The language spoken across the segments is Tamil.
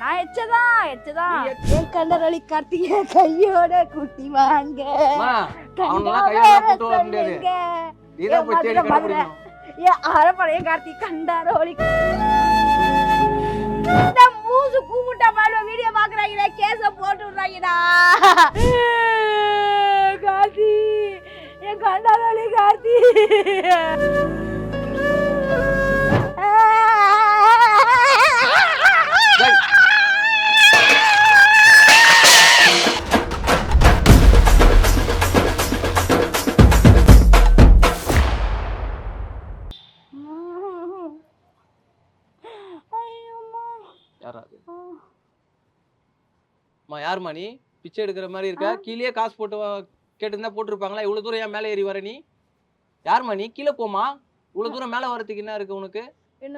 நான் எச்சதான் எச்சதான் கண்டரளி கார்த்திகை கையோட குட்டி வாங்க. அரப்பழைய கார்த்தி கண்டாரோலி இந்த மூசு கூமுட்டா மாதிரி வீடியோ பாக்குறாங்கடா கேஸ போட்டு விடுறாங்கடா கார்த்தி என் கண்டாரோலி கார்த்தி? அம்மா யாரும்மா நீ? பிச்சை எடுக்கிற மாதிரி இருக்க. கீழே காசு போட்டு கேட்டிருந்தா போட்டிருப்பாங்களா? இவ்வளவு தூரம் ஏன் மேலே ஏறி வர நீ? யாரும்மா நீ? கீழே போமா இவ்வளவு தூரம் மேலே வரதுக்கு என்ன இருக்கு உனக்கு?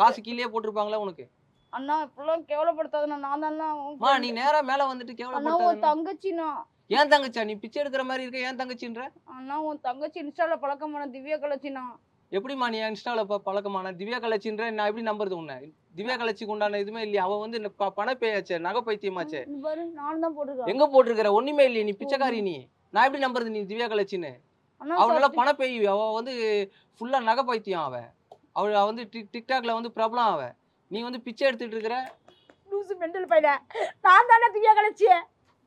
காசு கீழே போட்டிருப்பாங்களா உனக்கு? அண்ணா இப்பெல்லாம் கேவலப்படுத்தாதுண்ணா. நான் தானே நீ நேரா மேல வந்துட்டு அண்ணா உன் தங்கச்சிண்ணா. ஏன் தங்கச்சா? நீ பிச்சை எடுக்கிற மாதிரி இருக்க. ஏன் தங்கச்சின்ற? அண்ணா உன் தங்கச்சி இன்ஸ்டால பழக்கமான திவ்யா கலச்சிண்ணா. எப்படிம்மா நீ இன்ஸ்டால ப பழக்கமான திவ்யா கலச்சின்ற நான் எப்படி நம்புறது உன்னை? திவ்யா கலச்சிக்கு உண்டான இதுவுமே இல்லையா. அவ வந்து பண பேயாச்சே நகை பைத்தியமாச்சே எங்க போட்டிருக்கிற? ஒண்ணுமே இல்லையே நீ பிச்சைக்காரி நீ. நான் எப்படி நம்புறது நீ திவ்யா கலச்சின்னு? அண்ணா அவ நல்லா சத்தி- பண பேய் அவ வந்து ஃபுல்லா நகை பைத்தியம் அவ அவ வந்து டிக் டிக்டாக்ல வந்து பிரபலம் அவ நீ வந்து பிச்சை எடுத்துட்டு இருக்கிற? லூசு மெண்டல் பையல நான் தானே திவ்யா கலச்சி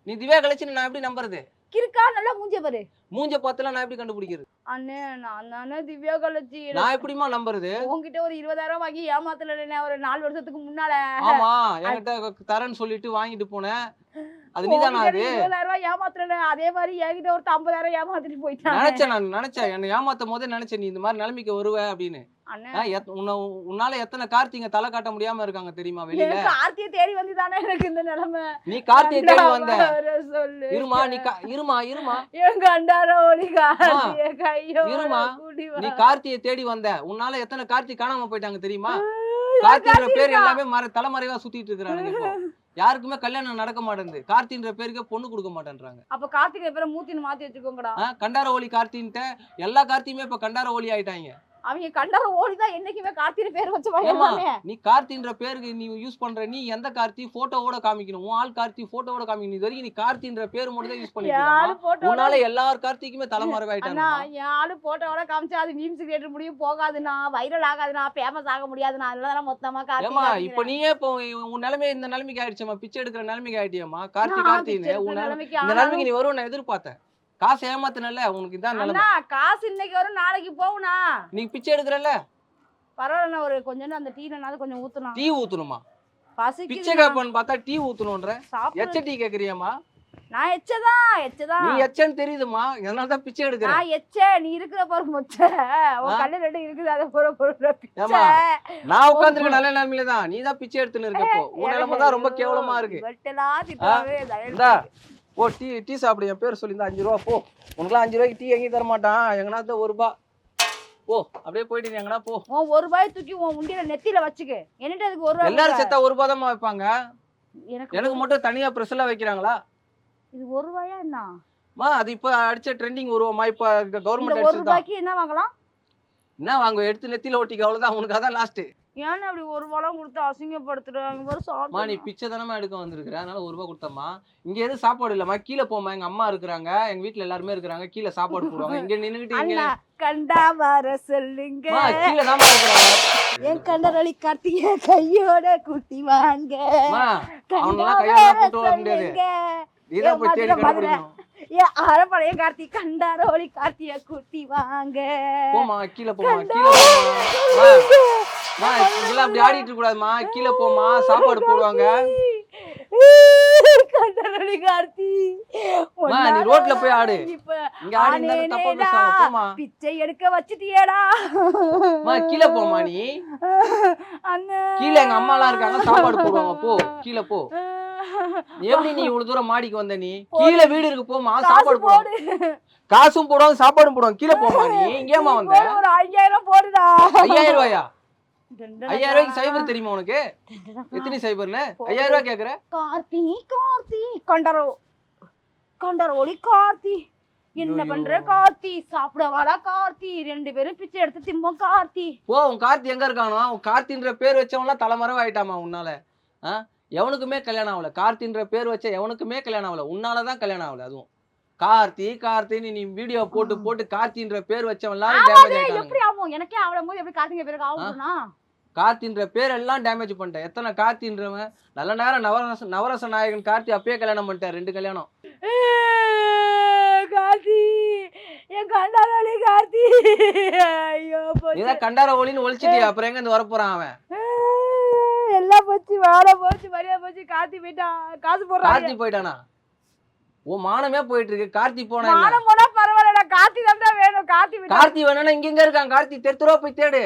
நீ திவ்யா கலச்சின்னு நான் எப்படி நம்புறது? கிறுக்கா நல்லா மூஞ்ச பாரு. மூஞ்ச பார்த்துலாம் நான் எப்படி கண்டுபிடிக்கிறது? அண்ணே நான் தானே திவ்யா கலச்சி நான் எப்படிமா நம்புறது? உன்கிட்ட ஒரு இருபதாயிரம் வாங்கி ஏமாத்தல ஒரு நாலு வருஷத்துக்கு முன்னால. ஆமா என்கிட்ட தரேன்னு சொல்லிட்டு வாங்கிட்டு போனேன். அது நீதானா அது? ரூபாய் ஏமாத்துறேன். அதே மாதிரி என்கிட்ட ஒரு ஐம்பதாயிரம் ஏமாத்திட்டு போயிட்டான். நினைச்சேன் நான் நினைச்சேன். என்னை ஏமாத்தும் போதே நினைச்சேன் நீ இந்த மாதிரி நிலைமைக்கு வருவ அப்படின்னு. உன்னால எத்தனை கார்த்திங்க தலை காட்ட முடியாம இருக்காங்க தெரியுமா வெளியில? எனக்கு ஆர்த்தியை தேடி வந்து தானே எனக்கு இந்த நிலைமை. நீ கார்த்தியை தேடி வந்த. இருமா நீ இருமா இருமா. எங்க அண்டார கார்த்திய கையோ இருமா. நீ. கார்த்தியை தேடி வந்த. உன்னால எத்தனை கார்த்தி காணாம போயிட்டாங்க தெரியுமா? ஐயோ, கார்த்தின்ற பேர். எல்லாமே மற தலைமறைவா சுத்திட்டு இருக்கிறானுங்க யாருக்குமே கல்யாணம் நடக்க மாட்டேங்குது. கார்த்தின்ற பேருக்கு பொண்ணு கொடுக்க மாட்டேன்றாங்க. அப்ப கார்த்திகை பேரை மூத்தின்னு மாத்தி வச்சுக்கோங்கடா. கண்டார ஒலி கார்த்தின்ட்ட எல்லா கார்த்தியுமே இப்ப கண்டார ஒலி ஆயிட்டாங்க. அவங்க கண்டார ஓடிதான் என்னைக்குமே கார்த்திகை பேர் வச்சு ஏமா வாங்க நீ கார்த்தின்ற பேருக்கு நீ யூஸ் பண்ற நீ எந்த கார்த்தி? போட்டோவோட காமிக்கணும். உன் ஆள் கார்த்தி போட்டோவோட காமிக்கணும். இது வரைக்கும் நீ கார்த்தின்ற பேர் மட்டும் தான் யூஸ் போட்டோ உன்னால எல்லார் கார்த்திக்குமே தலைமறைவா அண்ணா ஆயிட்டாங்க என் ஆளு போட்டோட காமிச்சா அது மீம்ஸ் கிரியேட்டர் முடியும் போகாதுண்ணா. வைரல் ஆகாதுண்ணா. ஃபேமஸ் ஆக முடியாதுண்ணா. அதெல்லாம் மொத்தமா ஏமா கார்த்திகை இப்ப நீயே இப்போ உன் நிலைமை இந்த நிலைமைக்கு ஆயிடுச்சேம்மா. பிச்சை எடுக்கிற நிலைமைக்கு ஆயிட்டியம்மா. கார்த்தி கார்த்தின்னு உன் இந்த நிலைமைக்கு நீ வருவ நான் எதிர்பார்த்தேன். காசு ஏமாத்தினல உனக்கு இதான் நிலைமை. அண்ணா காசு இன்னைக்கு வரும் நாளைக்கு போகுண்ணா நீ பிச்சை எடுக்கிறல்ல பரவாயில்ல ஒரு கொஞ்சம் அந்த டீனாவது கொஞ்சம் ஊத்தணும் டீ ஊத்தணுமா? பிச்சை பசிக்குது கேப்பன்னு பார்த்தா டீ ஊத்தணும்ன்ற. சாப்பிடு. எச்ச டீ கேக்குறியாமா நான் எச்சதான் எச்சதான் நீ எச்சன்னு தெரியுதுமா அதனால தான் பிச்சை எடுக்கிற? நான் எச்ச நீ இருக்கிற பாரு மொச்ச. உன்? கண்ணு ரெண்டு இருக்குது அதை போற போற ஏம்மா, நான் உட்காந்துருக்க நல்ல நிலைமையில தான். நீ தான் பிச்சை எடுத்துன்னு இருக்க இப்போ. உன் நிலைமை தான் ரொம்ப கேவலமா இருக்கு. இந்தா. ஓ டீ டீ சாப்பிடு என் பேர் சொல்லி அஞ்சு ரூபா போ. உனக்குலாம் அஞ்சு ரூபாய்க்கு டீ எங்கேயும் தர மாட்டான் எங்கனா தான் ஒரு ரூபா. போ அப்படியே போயிட்டு நீ எங்கனா போ. உன் ஒரு ரூபாய் தூக்கி உன் உண்டியில நெத்தியில வச்சுக்க. என்னட்டு அதுக்கு ஒரு ரூபாய் எல்லாரும்? செத்தா ஒரு ரூபா தான் வைப்பாங்க. எனக்கு எனக்கு மட்டும் தனியா ப்ரெஸ்ல வைக்கிறாங்களா? இது ஒரு ரூபாயா என்ன? மா அது இப்ப அடிச்ச ட்ரெண்டிங் உருவமா இப்ப கவர்மெண்ட் ஒரு ரூபாய்க்கு என்ன வாங்கலாம்? என்ன வாங்க எடுத்து நெத்தியில ஒட்டிக்க அவ்வளவுதான். உனக்கு அதான் லாஸ்ட் ஏன்னு அப்படி ஒரு ரூபாலாம் கொடுத்து அசிங்கப்படுத்துறாங்க பாரு மா நீ சாப்பிட்டு பிச்சை தானமா எடுக்க வந்திருக்கிற? அதனால ஒரு ரூபா கொடுத்தம்மா. இங்க எதுவும் சாப்பாடு இல்லம்மா? கீழே போமா எங்க அம்மா இருக்கிறாங்க. எங்க வீட்ல எல்லாருமே இருக்கிறாங்க. கீழே சாப்பாடு போடுவாங்க. இங்க நின்னுகிட்டு இங்க அண்ணா கண்டா வர சொல்லுங்க. மா கீழே தான் இருக்கிறாங்க. என் கண்டரளி கார்த்திகை கையோட குட்டி வாங்க. அவனெல்லாம் வர கூட்டு வர முடியாது. நீதான் போய் தேடி. கண்டுபிடிக்கணும். ஏன் அரப்பழைய கார்த்தி கண்டாரோலி கார்த்திய குட்டி வாங்க. போமா கீழே போமா கீழே போமா இதெல்லாம் அப்படி ஆடிட்டு கூடாதுமா கீழே போமா சாப்பாடு போடுவாங்க. கண்டாரோலி கார்த்தி மா நீ ரோட்ல போய் ஆடு. இங்க ஆடி தப்பா. பேசாம போமா பிச்சை எடுக்க வச்சிட்டியேடா. மா கீழே போமா நீ. அண்ணே. கீழே எங்க அம்மா எல்லாம் இருக்காங்க சாப்பாடு போடுவாங்க போ. கீழே போ. எப்படி நீ இவ்வளவு தூரம் மாடிக்கு வந்த நீ? கீழே வீடு இருக்கு போமா சாப்பாடு போடு. காசும் போடுவாங்க சாப்பாடும் போடுவாங்க கீழே போமா நீ. இங்கேமா வந்த. ஒரு ஐயாயிரம் போடுடா. ஐயாயிரம் ரூபாயா? ஐயாயிரம் ரூபாய்க்கு சைபர் தெரியுமா உனக்கு? எத்தனை சைபர்னு? ஐயாயிரம் ரூபாய் கேக்குற? கார்த்தி கார்த்தி. கண்டரோ. கண்டரோலி கார்த்தி. என்ன. பண்ற கார்த்தி? சாப்பிட வாடா கார்த்தி. ரெண்டு பேரும் பிச்சை எடுத்து திம்போம் கார்த்தி. போ உன் கார்த்தி எங்க இருக்கானோ? உன் கார்த்தின்ற பேர் வச்சவன்லாம் தலைமறைவா ஆயிட்டாமா உன்னால. ஆ? எவனுக்குமே கல்யாணம் ஆகல. கார்த்தின்ற பேர் வச்ச எவனுக்குமே கல்யாணம் ஆகல. உன்னால தான் கல்யாணம் ஆகல அதுவும். கார்த்தி கார்த்தின்னு நீ வீடியோ போட்டு போட்டு கார்த்தின்ற பேர் வச்சவன் எல்லாரும் டேமேஜ் ஆயிட்டாங்க எப்படி ஆகும்? எனக்கே அவளும் போது எப்படி கார்த்திகை பேருக்கு ஆகும்னா கார்த்தின்ற பேர் எல்லாம் டேமேஜ் பண்ணிட்டேன். எத்தனை கார்த்தின்றவன்? நல்ல நேரம் நவரச நவரச நாயகன் கார்த்தி அப்பயே கல்யாணம் பண்ணிட்டார் ரெண்டு கல்யாணம். கார்த்தி. என் கண்டாலி கார்த்தி. ஐயோ நீதான் கண்டார ஒளின்னு ஒழிச்சிட்டியா? அப்புறம் எங்க இருந்து வரப்போறான் அவன்? எல்லாம் போச்சு வாழ போச்சு மரியாதை போச்சு கார்த்தி போயிட்டான் காசு போடுறாங்க. கார்த்தி போயிட்டானா? ஓ மானமே போயிட்டு இருக்கு கார்த்தி போனா? மானம் போனா பரவாயில்லடா கார்த்தி தான் வேணும். கார்த்தி கார்த்தி வேணும்னா இங்க இங்க இருக்கான்? கார்த்தி தெருத்துருவா போய் தேடு.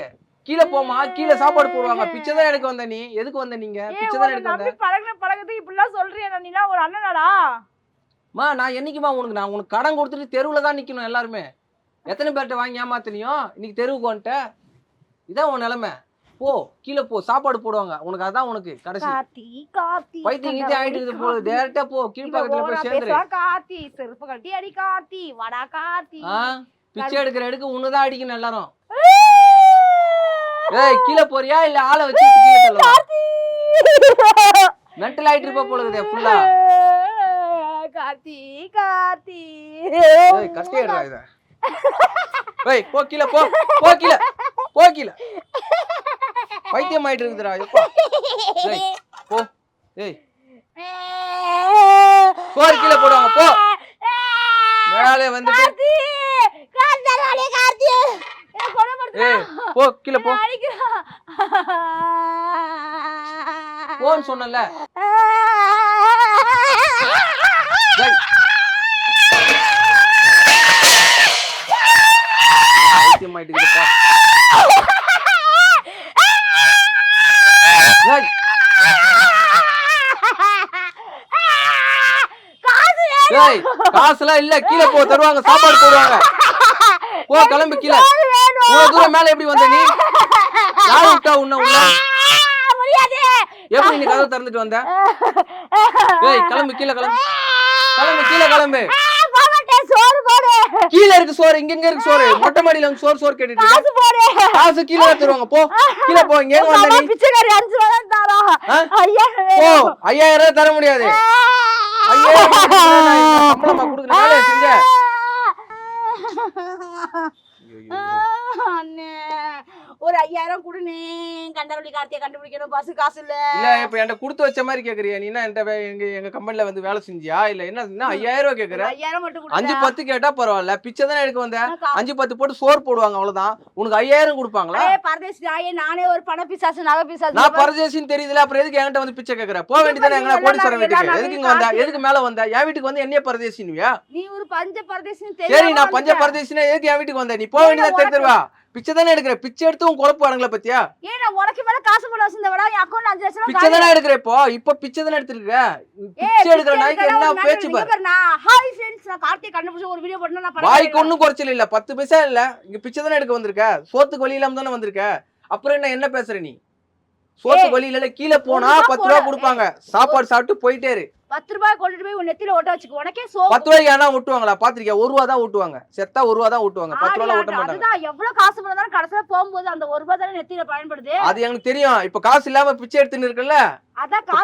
கீழே போமா கீழே சாப்பாடு போடுவாங்க. பிச்சை தான் எடுக்க வந்த நீ. எதுக்கு வந்த நீங்க? பிச்சை தான் எடுக்க வந்த. பழகுன பழக்கத்துக்கு இப்படிலாம் சொல்றியா நீலாம் ஒரு அண்ணனாடா? மா நான் என்னைக்குமா உனக்கு நான் உனக்கு கடன் கொடுத்துட்டு தெருவுல தான் நிக்கணும் எல்லாருமே. எத்தனை பேர்கிட்ட வாங்கி ஏமாத்தினியோ? இன்னைக்கு தெருவுக்கு வந்துட்ட. இதான் உன் நிலைமை. போ கீழே போ சாப்பாடு போடுவாங்க. உனக்கு அதான் உனக்கு கடைசி. கார்த்தி கார்த்தி பைத்தியம் கீத்தி ஆயிட்டு இருக்குது போல. டேரக்டா போ கீழ்பாக்கத்துல போய் சேர்ந்துரு. கார்த்தி செருப்பு கட்டி அடி கார்த்தி. வடா கார்த்தி. ஆ பிச்சை எடுக்கிற எடுக்கு உன்னதான் அடிக்கணும் எல்லாரும். ஏய்! கீழே போறியா? இல்ல ஆளை வச்சு கீழே தள்ளவா? மென்டல் ஆயிட்டு இருப்ப போல இருக்குதே ஃபுல்லா கார்த்தி கார்த்தி. ஏய் இத. ஏய் போ கீழே போ. போ கீழே. போ கீழே. பைத்தியம் ஆயிட்டு இருக்குதுடா எப்பா? ஏய் போ. ஏய். சோறு கீழே போடுவாங்க போ. மேலே வந்துட்டு ஏய் போ கீழே போ. போன்னு சொன்னல பைத்தியம் ஆயிட்டு இருக்குதுப்பா. ஏய் காசுலாம் இல்ல கீழே போ தருவாங்க சாப்பாடு போடுவாங்க. போ கிளம்பு கீழே. இவ்வளவு தூரம் மேல எப்படி வந்த நீ? யார் விட்டா உன்ன உள்ள எப்படி நீ கதவை திறந்துட்டு வந்த? ஏய் கிளம்பு கீழே கிளம்பு. கிளம்பு கீழே கிளம்பு. போமாட்டேன் சோறு போடு கீழே இருக்கு சோறு இங்க இங்க இருக்கு சோறு. மொட்டை மாடியில வந்து சோறு சோறு கேட்டுட்டு. காசு போடு காசு கீழே தருவாங்க. போ கீழே போ இங்க வந்த நீ. பிச்சைக்காரி அஞ்சு ரூபா தான் தாரா ஆ? ஐயா போ ஐயாயிரம் ரூபாய் தர முடியாது. அண்ணே. ஒரு ஐயாயிரம் கொடுனே. கண்டவழி கார்த்தியை கண்டுபிடிக்கணும். பஸ் காசு இல்ல. இல்ல இப்ப என்கிட்ட கொடுத்து வச்ச மாதிரி கேக்குறியா. நீ என்ன என்கிட்ட எங்க எங்க கம்பெனில வந்து வேலை செஞ்சியா? இல்ல என்ன என்ன ஐயாயிரம் ரூபாய் கேக்குற? ஐயாயிரம் மட்டும் அஞ்சு பத்து கேட்டா பரவாயில்ல. பிச்சை தானே எடுக்க வந்த? அஞ்சு பத்து போட்டு சோறு போடுவாங்க அவ்வளவுதான். உனக்கு ஐயாயிரம் கொடுப்பாங்களா? பரதேசி நாயே, நானே ஒரு பண பிசாசு நகை பிசாசு. நான் பரதேசின்னு தெரியுதுல அப்புறம் எதுக்கு என்கிட்ட வந்து பிச்சை கேக்குற? போக வேண்டியதானே எங்க கோடீஸ்வரன் வீட்டுக்கு? எதுக்கு இங்க வந்த? எதுக்கு மேல வந்த? என் வீட்டுக்கு வந்து என்னைய பரதேசினுவியா நீ ஒரு பஞ்ச பரதேசின்னு சரி நான் பஞ்ச. பரதேசினா எதுக்கு என் வீட்டுக்கு வந்த? நீ போக வேண்டியதா தெரு தருவா பிச்சை தானே எடுக்கிற பிச்சை எடுத்து உன் குழப்பு வரங்கள பத்தியா? ஏன் நான் உனக்கு மேல காசு போட வச்சிருந்தவடா என் அஞ்சு லட்சம் பிச்சை தானே எடுக்கிற இப்போ. இப்ப பிச்சை தானே எடுத்துருக்க பிச்சை எடுக்கிற நாய்க்கு என்ன பேச்சு பாரு. ஹாய் ஃப்ரெண்ட்ஸ் நான் கார்த்திகை கண்டுபிடிச்சு ஒரு வீடியோ போட்டு நான் வாய்க்கு ஒண்ணும் குறைச்சல் இல்ல. பத்து பைசா இல்ல. இங்க பிச்சை தானே எடுக்க வந்திருக்க? சோத்துக்கு வழி இல்லாம தானே வந்திருக்க? அப்புறம் என்ன என்ன பேசுற நீ? சோத்துக்கு வழி இல்ல கீழே போனா ரூபா பத்து ரூபா கொடுப்பாங்க. சாப்பாடு சாப்பிட்டு போயிட்டே இரு. பத்து ரூபாய் கொண்டுட்டு போய் உன் நெத்தியில ஓட்ட வச்சுக்கோ. உனக்கே சோ பத்து ரூபாய்க்கு ஆனா ஓட்டுவாங்களா? பாத்திருக்கியா ஒரு ரூபா தான் ஓட்டுவாங்க. செத்தா ஒரு ரூபா தான் ஓட்டுவாங்க. பத்து ரூபா ஓட்ட மாட்டாங்க. அதுதான் எவ்வளவு காசு பண்ணாலும் கடைசியில போகும்போது அந்த ஒரு ரூபாய் தானே நெத்தியில பயன்படுது? அது எனக்கு தெரியும். இப்ப காசு இல்லாம பிச்சை எடுத்துன்னு இருக்குல்ல?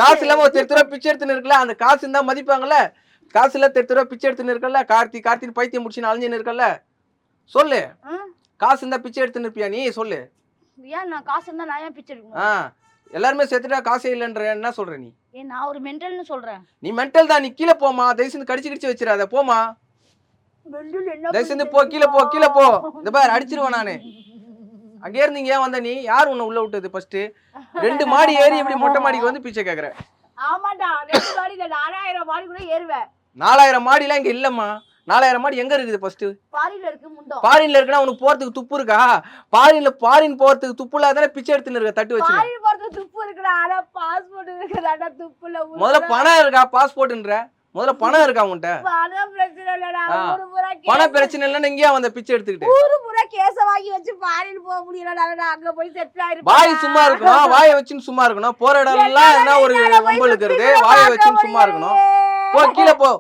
காசு இல்லாம ஒரு தெரு பிச்சை எடுத்துன்னு இருக்குல்ல? அந்த காசு இருந்தா மதிப்பாங்கல்ல? காசு இல்ல தெரு தெருவா பிச்சை எடுத்துன்னு இருக்கல கார்த்தி கார்த்தின்னு பைத்தியம் முடிச்சுன்னு அலைஞ்சுன்னு இருக்கல சொல்லு. காசு இருந்தா பிச்சை எடுத்துன்னு இருப்பியா நீ? சொல்லு. ஏன் நான் காசு இருந்தா நான் ஏன் பிச்சை எடுக்கணும்? ஆ எல்லாருமே செத்துட்டா காசே இல்லைன்ற என்ன சொல்ற நீ? ஏன் நான் ஒரு மென்டல்னு சொல்றேன். நீ மென்டல் தான் நீ கீழே போமா தயவு செஞ்சு கடிச்சு கடிச்சு வச்சிடாத. போமா தயவு செஞ்சு போ கீழே போ கீழே போ. இந்த பாரு அடிச்சிருவேன் நானு. அங்கே இருந்து ஏன் வந்த நீ? யார் உன்னை உள்ள விட்டது ஃபர்ஸ்ட் ரெண்டு மாடி ஏறி இப்படி மொட்டை மாடிக்கு வந்து பிச்சை கேக்குற. ஆமாடா ரெண்டு மாடி இல்ல நாலாயிரம் மாடி கூட ஏறுவேன். நாலாயிரம் மாடிலாம் இங்க இல்லம்மா. நாலாயிரம் மாடி எங்க இருக்குது ஃபர்ஸ்ட் பாரின்ல இருக்குன்னா உனக்கு போறதுக்கு துப்பு இருக்கா? பாரின்ல பாரின் போறதுக்கு துப்பு இல்லாதானே பிச்சை எடுத்துன்னு இருக்க தட்டு வச்சு. துப்பு இருக்குடா ஆனா பாஸ்போர்ட் ஊரு முதல்ல பணம் இருக்கா பாஸ்போர்ட்ன்ற முதல்ல பணம் இருக்கா உன்கிட்ட? பண பிரச்சனை இல்லைன்னு இங்கேயா வந்த பிச்சை எடுத்துக்கிட்டு? ஊரு பூரா கேஸ வாங்கி வச்சு பாரியில் போக முடியலடா நான் அங்க போய் செட்டில் ஆயிருப்பேன் வாய் சும்மா இருக்கணும் வாயை வச்சுன்னு சும்மா இருக்கணும். போற இடம் எல்லாம் என்ன ஒரு வம்பு இருக்கிறது? வாயை வச்சுன்னு சும்மா இருக்கணும். போ கீழே போ.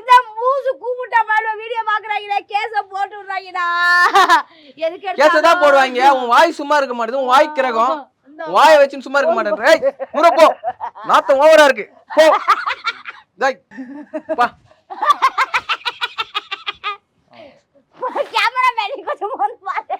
இந்த லூசு கூப்பிட்டா மேல வீடியோ பாக்குறாங்கடா கேச போட்டு விடுறாங்கடா எதுக்கு கேஸ தான் போடுவாங்க. உன் வாய் சும்மா இருக்க மாட்டேது. உன் வாய் கிரகம். வாயை வச்சு சும்மா இருக்க மாட்டேன் ஏய் முற போ. நாத்தம் ஓவரா இருக்கு. போ. டேய் பா. கேமரா மேல கொஞ்சம் வந்து பாரு.